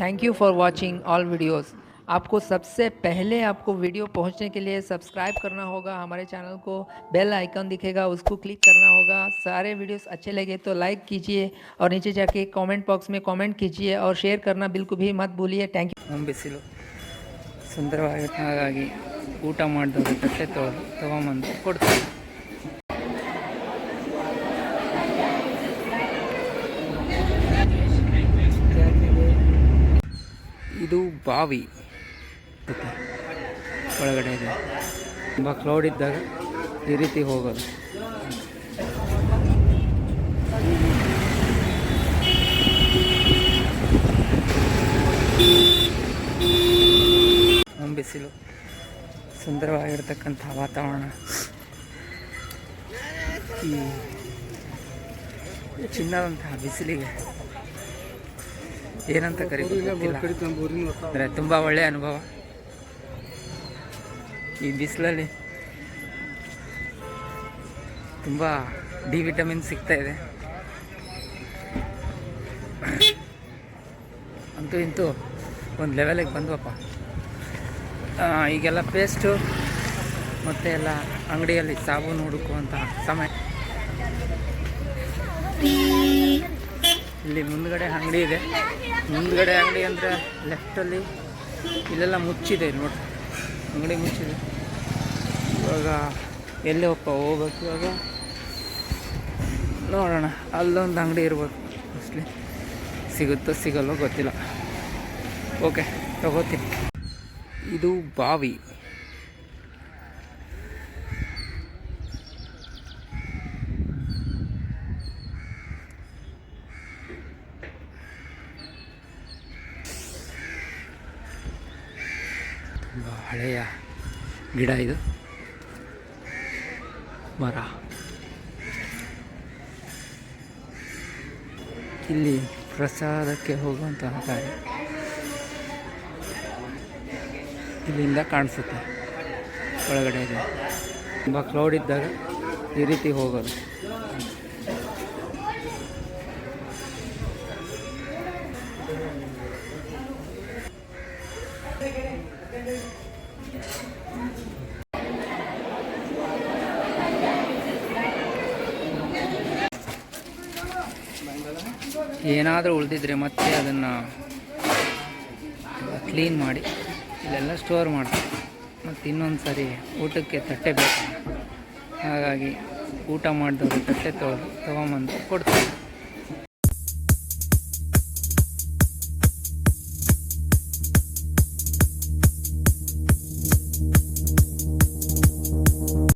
thank you for watching all videos आपको सबसे पहले आपको वीडियो पहुंचने के लिए सब्सक्राइब करना होगा हमारे चैनल को बेल आइकन दिखेगा उसको क्लिक करना होगा सारे वीडियोस अच्छे लगे तो लाइक कीजिए और नीचे जाके कमेंट बॉक्स में कमेंट कीजिए और शेयर करना बिल्कुल भी मत भूलिए थैंक यू ಬಿಸಿಲು ಸುಂದರವಾಗಿ ಹಾಗಾಗಿ ಊಟ ಮಾಡಿದವರು ತಟ್ಟೆ ತೊಳೆದು ತೊಗೊಂಬಂದು ಕೊಡ್ತಾರೆ ಇದು ಬಾವಿ. ಒಳಗಡೆ ಇದೆ. ತುಂಬ ಕ್ಲೌಡ್ ಇದ್ದಾಗ ಈ ರೀತಿ ಹೋಗೋದು. ಬಿಸಿಲು ಸುಂದರವಾಗಿರ್ತಕ್ಕಂಥ ವಾತಾವರಣ. ಈ ಚಿನ್ನದಂತಹ ಬಿಸಿಲಿಗೆ ಏನಂತ ಗೊತ್ತಿಲ್ಲ. ಅಂದರೆ ತುಂಬ ಒಳ್ಳೆಯ ಅನುಭವ. ಈ ಬಿಸಿಲಲ್ಲಿ ತುಂಬ ಡಿ ವಿಟಮಿನ್ ಸಿಗ್ತಾ ಇದೆ. ಅಂತೂ ಇಂತೂ ಒಂದು ಲೆವೆಲಿಗೆ ಬಂದ್ವಪ್ಪ. ಈಗೆಲ್ಲ ಪೇಸ್ಟು ಮತ್ತು ಎಲ್ಲ ಅಂಗಡಿಯಲ್ಲಿ ಸಾಬೂನು ಹುಡುಕುವಂತಹ ಸಮಯ. ಇಲ್ಲಿ ಮುಂದ್ಗಡೆ ಅಂಗಡಿ ಇದೆ. ಮುಂದ್ಗಡೆ ಅಂಗಡಿ ಅಂದರೆ ಲೆಫ್ಟಲ್ಲಿ ಇಲ್ಲೆಲ್ಲ ಮುಚ್ಚಿದೆ ಇಲ್ಲಿ ನೋಡಿ ಅಂಗಡಿ ಮುಚ್ಚಿದೆ. ಇವಾಗ ಎಲ್ಲಿ ಹೋಗಪ್ಪ ಹೋಗ್ಬೇಕು ಇವಾಗ. ನೋಡೋಣ, ಅಲ್ಲೊಂದು ಅಂಗಡಿ ಇರ್ಬೇಕು ಮೋಸ್ಟ್ಲಿ ಸಿಗುತ್ತೋ ಸಿಗಲ್ಲೋ ಗೊತ್ತಿಲ್ಲ. ಓಕೆ ತಗೋತೀನಿ. ಇದು ಬಾವಿ. ಹಳೆಯ ಗಿಡ ಇದು. ಮರ. ಇಲ್ಲಿ ಪ್ರಸಾದಕ್ಕೆ ಹೋಗುವಂತಹ ಕಾರ್ಯ. ಇಲ್ಲಿಂದ ಕಾಣಿಸುತ್ತೆ. ಒಳಗಡೆ ಇದೆ. ತುಂಬ ಕ್ಲೌಡ್ ಇದ್ದಾಗ ಈ ರೀತಿ ಹೋಗೋದು. ಏನಾದರೂ ಉಳಿದಿದ್ರೆ ಮತ್ತೆ ಅದನ್ನು ಕ್ಲೀನ್ ಮಾಡಿ, ಇಲ್ಲೆಲ್ಲ ಸ್ಟೋರ್ ಮಾಡ್ತಾರೆ ಮತ್ತು ಇನ್ನೊಂದು ಸಾರಿ ಊಟಕ್ಕೆ ತಟ್ಟೆ ಬೇಕು. ಹಾಗಾಗಿ ಊಟ ಮಾಡಿದವರು ತಟ್ಟೆ ತೊಗೊಂಡು ತೊಗೊಂಬಂದು ಕೊಡ್ತಾರೆ